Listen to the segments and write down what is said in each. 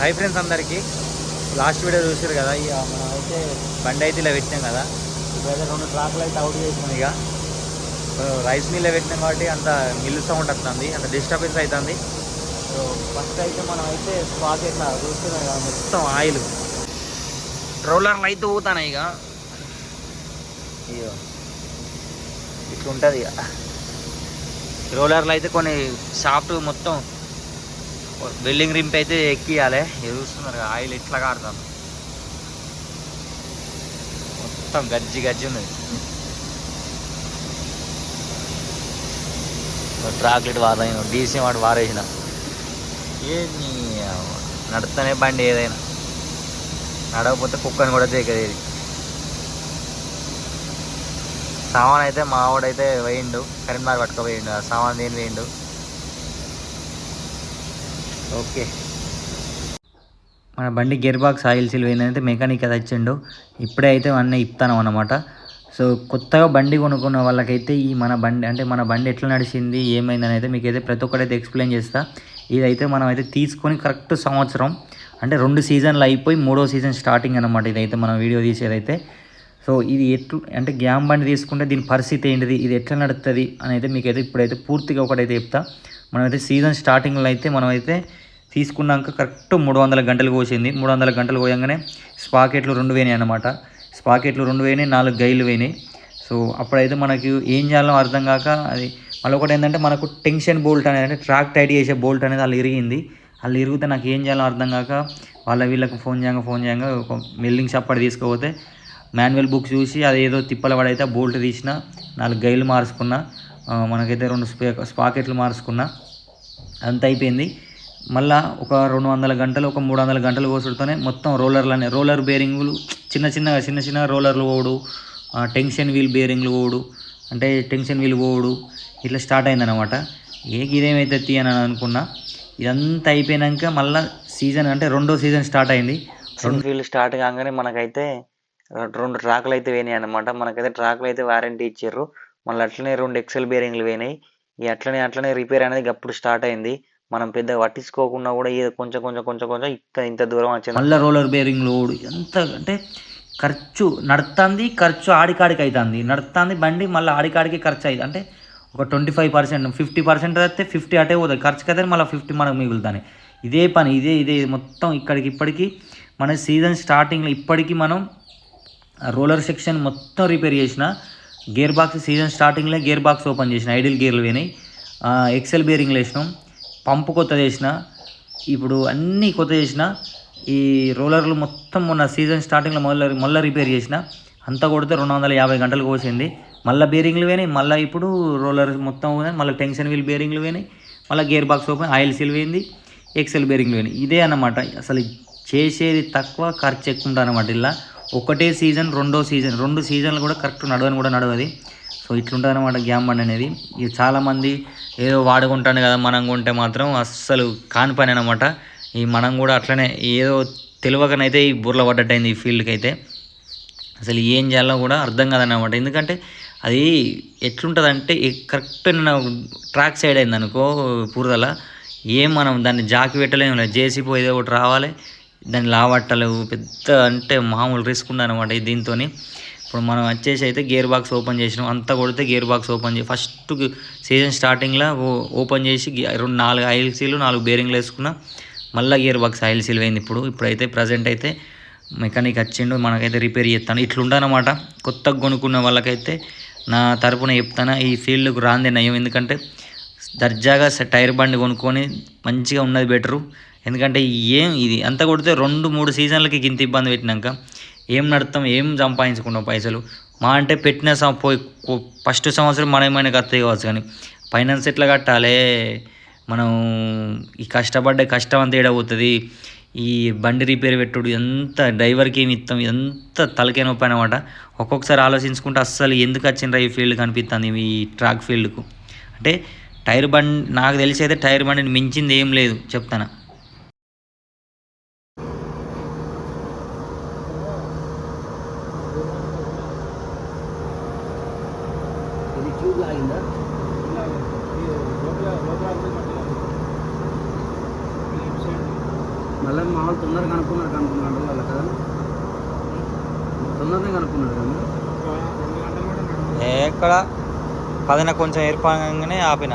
High friends అందరికీ. Last video చూసారు కదా ఇక మనం అయితే బండి అయితే ఇలా పెట్టినాం కదా. ఇప్పుడైతే రెండు ట్రాక్లు అయితే అవుట్ చేసినాం ఇక. రైస్ మిల్ పెట్టినాం కాబట్టి అంత మిల్ సౌండ్ వస్తుంది అంత డిస్టర్బెన్స్ అవుతుంది సో ఫస్ట్ అయితే మనం అయితే స్పాట్ ఇట్లా చూస్తున్నాం కదా మొత్తం ఆయిల్. రోలర్లు అయితే ఊతాయి ఇక. ఇక ఇట్లా ఉంటుంది ఇక. రోలర్లు అయితే కొన్ని సాఫ్ట్ మొత్తం బిల్డింగ్ రింప్ అయితే ఎక్కియాలి. చూస్తున్నారు ఆయిల్ ఇట్లా కాడుతాం మొత్తం గజ్జి గజ్జి ఉన్నది. ట్రాక్లెట్ వారైన డీసీ వాడు వారేసిన ఏది నడుస్తూనే బండి ఏదైనా. నడవకపోతే కుక్కని కూడా తేకది సామాన్ అయితే మా వాడైతే వేయిండు కరీంనగర్ పట్టుకపోయిండు. ఆ సామాన్ దేని వేయిండు? ఓకే. మన బండి గేర్ బాక్స్ ఆయిల్ సీల్ పోయిందంటే మెకానిక్ అది వచ్చిండు ఇప్పుడే అయితే అన్నీ ఇస్తాను అనమాట సో కొత్తగా బండి కొనుక్కున్న వాళ్ళకైతే ఈ మన బండి అంటే మన బండి ఎట్లా నడిచింది ఏమైందని అయితే మీకు అయితే ప్రతి ఒక్కటైతే ఎక్స్ప్లెయిన్ చేస్తా. ఇదైతే మనం అయితే తీసుకొని కరెక్ట్ సంవత్సరం అంటే రెండు సీజన్లు అయిపోయి మూడో సీజన్ స్టార్టింగ్ అనమాట ఇదైతే మనం వీడియో తీసేదైతే. సో ఇది ఎట్లు అంటే గ్యామ్ బండి తీసుకుంటే దీని పరిస్థితి ఏంటిది ఇది ఎట్లా నడుస్తుంది అని అయితే మీకైతే ఇప్పుడైతే పూర్తిగా ఒకటైతే చెప్తా. మనమైతే సీజన్ స్టార్టింగ్లో అయితే మనమైతే తీసుకున్నాక కరెక్ట్ మూడు వందల గంటలు కోసింది. మూడు వందల గంటలు పోయంగానే స్పాకెట్లు రెండు వేయినాయి అనమాట స్పాకెట్లు రెండు వేయినాయి నాలుగు గైలు పోయినాయి సో అప్పుడైతే మనకి ఏం చేయాలో అర్థం కాక అది మళ్ళీ ఒకటి ఏంటంటే మనకు టెన్షన్ బోల్ట్ అనేది అంటే ట్రాక్ టైట్ చేసే బోల్ట్ అనేది వాళ్ళు ఇరిగింది. వాళ్ళు ఇరిగితే నాకు ఏం చేయాలో అర్థం కాక వాళ్ళ వీళ్ళకి ఫోన్ చేయంగా ఫోన్ చేయంగా ఒక మిల్లింగ్ షాప్ అక్కడ తీసుకుపోతే మాన్యువల్ బుక్ చూసి అది ఏదో తిప్పల పడైతే ఆ బోల్ట్ తీసిన నాలుగు గైలు మార్చుకున్నా మనకైతే రెండు స్పే స్పాకెట్లు మార్చుకున్నా అంత అయిపోయింది. మళ్ళా ఒక రెండు వందల గంటలు ఒక మూడు వందల గంటలు కోసుడుతోనే మొత్తం రోలర్లనే రోలర్ బేరింగ్లు చిన్న చిన్నగా చిన్న చిన్న రోలర్లు పోడు టెన్షన్ వీల్ బేరింగ్లు పోడు అంటే టెన్షన్ వీల్ పోడు ఇట్లా స్టార్ట్ అయిందనమాట ఏ ఇదేమైతే తీయని అనుకున్నా ఇదంతా అయిపోయినాక మళ్ళీ సీజన్ అంటే రెండో సీజన్ స్టార్ట్ అయింది. రెండు వీల్ స్టార్ట్ కాగానే మనకైతే రెండు ట్రాకులు అయితే పోయినాయి అనమాట మనకైతే ట్రాక్లు అయితే వారంటీ ఇచ్చారు మళ్ళీ అట్లనే రెండు ఎక్సెల్ బేరింగ్లు పోయినాయి. ఈ అట్లనే అట్లనే రిపేర్ అనేది అప్పుడు స్టార్ట్ అయింది. మనం పెద్ద పట్టించుకోకుండా కూడా ఏదో కొంచెం కొంచెం కొంచెం కొంచెం ఇంత ఇంత దూరం వచ్చింది మళ్ళీ రోలర్ బేరింగ్లు ఎంత అంటే ఖర్చు నడుతుంది ఖర్చు ఆడికాడికి అవుతుంది నడుతుంది బండి మళ్ళీ ఆడికాడికి ఖర్చు అవుతుంది అంటే ఒక twenty five percent fifty percent అయితే ఫిఫ్టీ అటే పోతుంది ఖర్చుకి అయితే మళ్ళీ ఫిఫ్టీ మనకు మిగులుతాయి ఇదే పని ఇదే ఇదే మొత్తం ఇక్కడికి ఇప్పటికి మన సీజన్ స్టార్టింగ్లో ఇప్పటికీ మనం రోలర్ సెక్షన్ మొత్తం రిపేర్ చేసిన గేర్ బాక్స్ సీజన్ స్టార్టింగ్లో గేర్ బాక్స్ ఓపెన్ చేసిన ఐడిల్ గేర్లు పోయినాయి. ఎక్సెల్ బేరింగ్లు వేసినాం. పంపు కొత్త చేసిన ఇప్పుడు అన్నీ కొత్త చేసిన ఈ రోలర్లు మొత్తం మొన్న సీజన్ స్టార్టింగ్లో మళ్ళీ మళ్ళీ రిపేర్ చేసిన అంతా కొడితే రెండు వందల యాభై గంటలు కోసింది మళ్ళీ బేరింగ్లు పోయినాయి మళ్ళీ ఇప్పుడు రోలర్ మొత్తం పోయినాయి మళ్ళీ టెన్షన్ వీల్ బేరింగ్లు పోయినాయి మళ్ళీ gear box open oil seal పోయింది ఎక్సెల్ బేరింగ్లు పోయినాయి. ఇదే అన్నమాట. అసలు చేసేది తక్కువ ఖర్చు ఎక్కువ ఉంటుంది అనమాట ఇలా. ఒకటే సీజన్ రెండో సీజన్ రెండు సీజన్లు కూడా కరెక్ట్ నడవని కూడా నడవది. సో ఇట్లుంటుంది అనమాట గ్యామ్ బండి అనేది. ఇది చాలామంది ఏదో వాడుకుంటాను కదా మనం కొంటే మాత్రం అస్సలు కాని పని అనమాట ఈ మనం కూడా అట్లనే ఏదో తెలియకనైతే ఈ బుర్ర పడ్డట్టయింది ఈ ఫీల్డ్కి అయితే అసలు ఏం చేయాలో కూడా అర్థం కాదన్నమాట. ఎందుకంటే అది ఎట్లుంటుందంటే కరెక్ట్ ట్రాక్ సైడ్ అయింది అనుకో పూర్దల ఏం మనం దాన్ని జాకి పెట్టలేము లేదు జేసీపీ ఏదో ఒకటి రావాలి దాన్ని లావట్టలేవు పెద్ద అంటే మామూలు రిస్క్ ఉందన్నమాట దీంతో ఇప్పుడు మనం వచ్చేసి అయితే గేర్ బాక్స్ ఓపెన్ చేసినాం. అంతా కొడితే గేర్ బాక్స్ ఓపెన్ చేసి ఫస్ట్ సీజన్ స్టార్టింగ్లో ఓపెన్ చేసి గే- రెండు నాలుగు ఆయిల్ సీలు నాలుగు బేరింగ్లు వేసుకున్నా మళ్ళీ గేర్ బాక్స్ ఆయిల్ సీల్ అయింది ఇప్పుడు. ఇప్పుడైతే ప్రజెంట్ అయితే మెకానిక్ వచ్చిండు మనకైతే రిపేర్ చేస్తాను ఇట్లుండనమాట కొత్తగా కొనుక్కున్న వాళ్ళకైతే నా తరపున చెప్తాను ఈ ఫీల్డ్కు రాందే నయం. ఎందుకంటే దర్జాగా టైర్ బండి కొనుక్కొని మంచిగా ఉన్నది బెటరు ఎందుకంటే ఏం ఇది అంత కొడితే రెండు మూడు సీజన్లకి గింత ఇబ్బంది పెట్టినాక ఏం నడుస్తాం ఏం సంపాదించుకుంటాం పైసలు? మా అంటే పెట్టిన సం- పోయి ఫస్ట్ సంవత్సరం మనం ఏమైనా కత్తాయి కావచ్చు కానీ ఫైనాన్స్ ఎట్లా కట్టాలి? మనం ఈ కష్టపడ్డ కష్టం అంతా ఏడవుతుంది ఈ బండి రిపేర్ పెట్టుడు ఎంత డ్రైవర్కి ఏమి ఇస్తాం? ఎంత తలకే నొప్పి అనమాట ఒక్కొక్కసారి ఆలోచించుకుంటే అస్సలు ఎందుకు వచ్చిండ్రా ఈ ఫీల్డ్ కనిపిస్తుంది ఈ ట్రాక్ ఫీల్డ్కు? అంటే టైర్ బండి నాకు తెలిసి అయితే టైర్ బండిని మించింది ఏం లేదు చెప్తాను? మళ్ళీ మా వాళ్ళు తొందరగా కనుక్కున్నారు కనుక్కున్నాడు వాళ్ళ కదా తొందరగా కనుక్కున్నాడు కదా ఎక్కడ? పదిన కొంచెం ఏర్పడంగానే ఆపిన.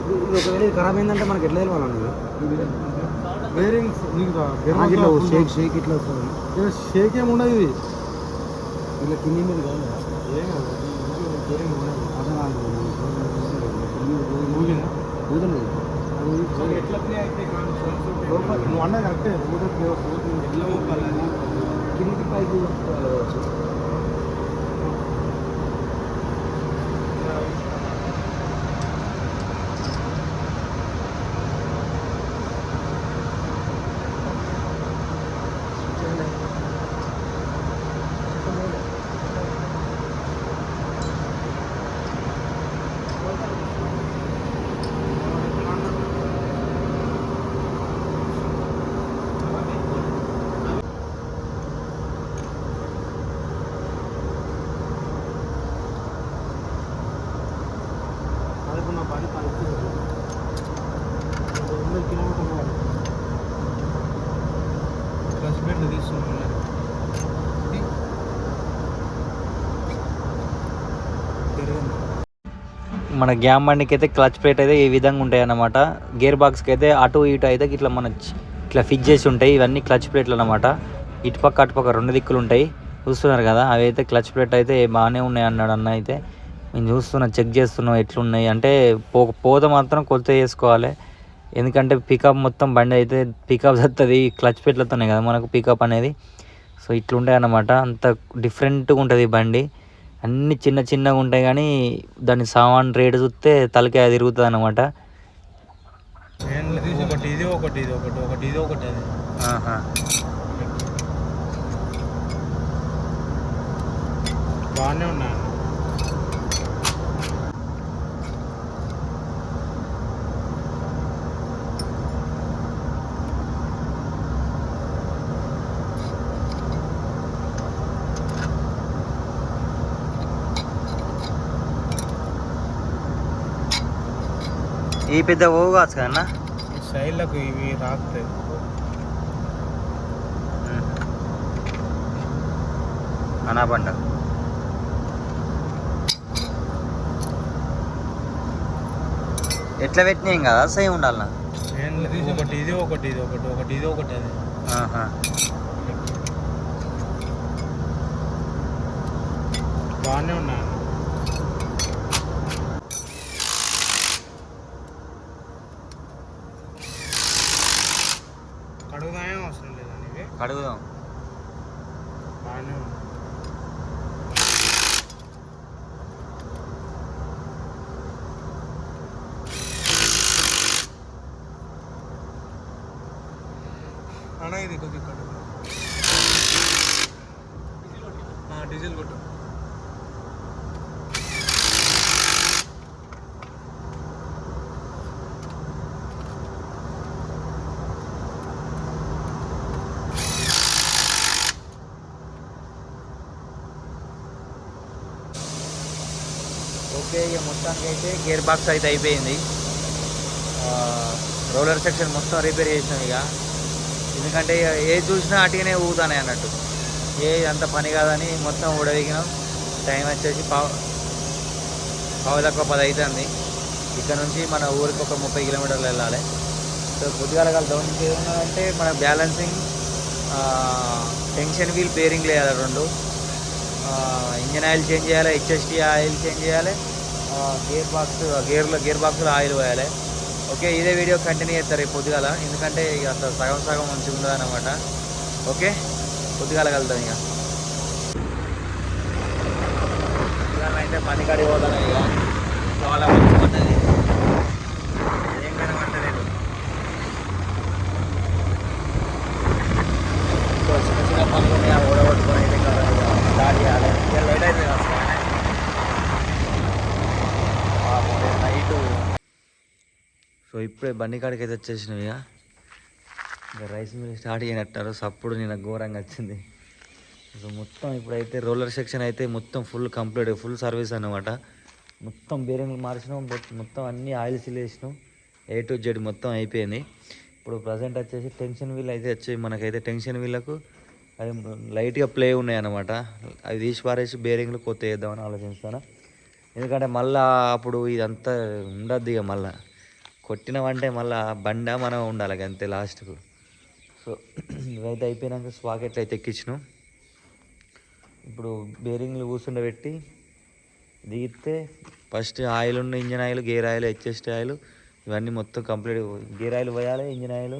ఇప్పుడు ఇది ఒకవేళ ఇది ఖరాబ్ అయిందంటే మనకి ఎట్లా బేరింగ్స్ ఇట్లా వస్తుంది. షేక్ షేక్ ఇట్లా వస్తుంది. షేక్ ఏమి ఉండదు ఇది. ఇట్లా కింది మీద కాదు. ఏం కాదు. బేరింగ్ ఉండదు. అది నువ్వు అన్నది కరెక్టే. ఎట్లా? కిందికి పైకి ఊదుకోవచ్చు పదకొండు పది పది వందల కిలోమీటర్లు వాడు. క్లచ్ ప్లేట్లు తీసుకుంటున్నారు తిరగండి మన గ్యామ్ బండికి అయితే క్లచ్ ప్లేట్ అయితే ఈ విధంగా ఉంటాయి అన్నమాట గేర్ బాక్స్కి అయితే అటు ఇటు అయితే ఇట్లా మన ఇట్లా ఫిట్ చేసి ఉంటాయి. ఇవన్నీ క్లచ్ ప్లేట్లు అనమాట ఇటుపక్క అటుపక్క రెండు దిక్కులు ఉంటాయి. చూస్తున్నారు కదా అవి అయితే క్లచ్ ప్లేట్ అయితే బాగానే ఉన్నాయి అన్నాడు అన్న అయితే. నేను చూస్తున్నా చెక్ చేస్తున్నాం ఎట్లున్నాయి. అంటే పో పోత మాత్రం కొత్త చేసుకోవాలి ఎందుకంటే పికప్ మొత్తం బండి అయితే పికప్ వస్తుంది క్లచ్ ప్లేట్లతోనే కదా మనకు పికప్ అనేది. సో ఇట్లుంటాయి అన్నమాట. అంత డిఫరెంట్గా ఉంటుంది ఈ బండి. అన్ని చిన్న చిన్నగా ఉంటాయి కానీ దాని సామాన్ రేటు చూస్తే తలకాయ తిరుగుతుంది అనమాట ఏం లేదు, ఒకటి ఇది ఒకటి ఇది ఒకటి ఒకటి ఇది ఒకటి అది. బాగానే ఉన్నాయి. ఈ పెద్ద ఓ కావచ్చు కదన్నా ఈ సైడ్లకు ఇవి రాస్తాయి అనా పంట ఎట్లా పెట్టినాం కదా? సేమ్ ఉండాలన్నా ఒకటి ఇది ఒకటి ఇది ఒకటి ఒకటి ఇది ఒకటి అది. బాగానే ఉన్నాయి కడుగుదాం బాగానే ఉన్నాయి అన్న ఇది కొద్దిగా ఓకే ఇక మొత్తానికి అయితే గేర్ బాక్స్ అయితే అయిపోయింది. రోలర్ సెక్షన్ మొత్తం రిపేర్ చేసినాం ఇక. ఎందుకంటే ఇక ఏది చూసినా అటుగానే ఊగుతానే అన్నట్టు. ఏ అంత పని కాదని మొత్తం ఊడదిగినాం టైం వచ్చేసి పావు పావు తక్కువ పది అవుతుంది ఇక్కడ నుంచి మన ఊరికి ఒక ముప్పై కిలోమీటర్లు వెళ్ళాలి. సో పొద్దుగాల కలుద్దాం ఇంకా ఏమన్నారంటే మన బ్యాలెన్సింగ్ టెన్షన్ వీల్ బేరింగ్ వేయాలి రెండు. ఇంజన్ ఆయిల్ చేంజ్ చేయాలి హెచ్ఎస్టీ ఆయిల్ చేంజ్ చేయాలి గేర్ బాక్స్ గేర్లో గేర్ బాక్స్లో ఆయిల్ పోయాలి. ఓకే ఇదే వీడియో కంటిన్యూ చేస్తారు రేపు పొద్దుగాల. ఎందుకంటే ఇక అంత సగం సగం మంచిగా ఉండదు అనమాట ఓకే పొద్దుగాల కలుద్దాం ఇక. అయితే పని కాడికి పోతాను ఇక. చాలా మంచి పడ్డది ఏం కనబట్టలేదు సో చిన్న చిన్న పనులు ఉన్నాయి ఆ ఓడగొట్టుకొని అయితే కదా స్టార్ట్ చేయాలి ఇక లేట్ అవుతుంది అసలు నైట్ సో ఇప్పుడే బండి కాడికి అయితే వచ్చేసినాం ఇక ఇంకా రైస్ మిల్ స్టార్ట్ చేయనట్టారు సప్పుడు నేను ఘోరంగా వచ్చింది. సో మొత్తం ఇప్పుడైతే రోలర్ సెక్షన్ అయితే మొత్తం ఫుల్ కంప్లీట్ ఫుల్ సర్వీస్ అనమాట మొత్తం బేరింగ్లు మార్చినాం. మొత్తం అన్ని ఆయిల్స్ వేసినాం ఏ టు జెడ్ మొత్తం అయిపోయింది. ఇప్పుడు ప్రజెంట్ వచ్చేసి టెన్షన్ వీల్ అయితే వచ్చాయి మనకైతే టెన్షన్ వీళ్ళకు. అది లైట్గా ప్లే ఉన్నాయి అనమాట అవి తీసి పారేసి బేరింగ్లు కొత్త వేద్దామని ఆలోచిస్తాను ఎందుకంటే మళ్ళా అప్పుడు ఇదంతా ఉండద్దు ఇక మళ్ళీ. కొట్టినవంటే మళ్ళా బండ మనం ఉండాలి అంతే లాస్ట్కు. సో ఇవైతే అయిపోయినాక స్వాకెట్లు అయితే ఎక్కించినాం. ఇప్పుడు బేరింగ్లు కూర్చుండబెట్టి దిగితే ఫస్ట్ ఆయిల్ ఉన్న engine oil gear oil HST oil ఇవన్నీ మొత్తం కంప్లీట్ గేర్ ఆయిల్ పోయాలి ఇంజన్ ఆయిల్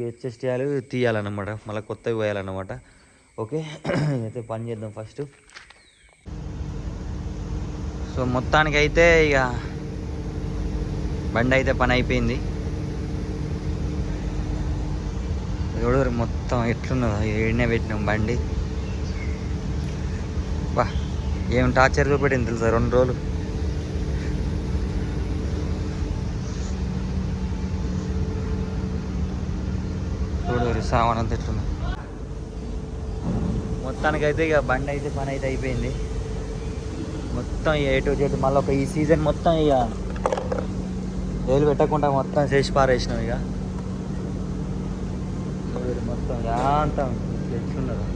హెచ్ఎస్టి ఆయిల్ తీయాలన్నమాట. మళ్ళీ కొత్తవి పోయాలన్నమాట. ఓకే అయితే పని చేద్దాం ఫస్ట్. సో మొత్తానికి అయితే ఇక బండి అయితే పని అయిపోయింది చూడరు మొత్తం ఎట్లున్నదో ఏడనే పెట్టినాం బండి. బా ఏం టార్చర్ చూపెట్టింది తెలుసా రెండు రోజులు? చూడరు సామాన్ అంతా ఎట్లుంది. మొత్తానికి అయితే ఇక బండి అయితే పని అయితే అయిపోయింది. మొత్తం ఏ టు జెడ్ మళ్ళీ ఒక ఈ సీజన్ మొత్తం ఇక వేలు పెట్టకుండా మొత్తం చేసి పారేసినాం ఇక. మొత్తం మొత్తం యాంతం ఎట్లున్నదో?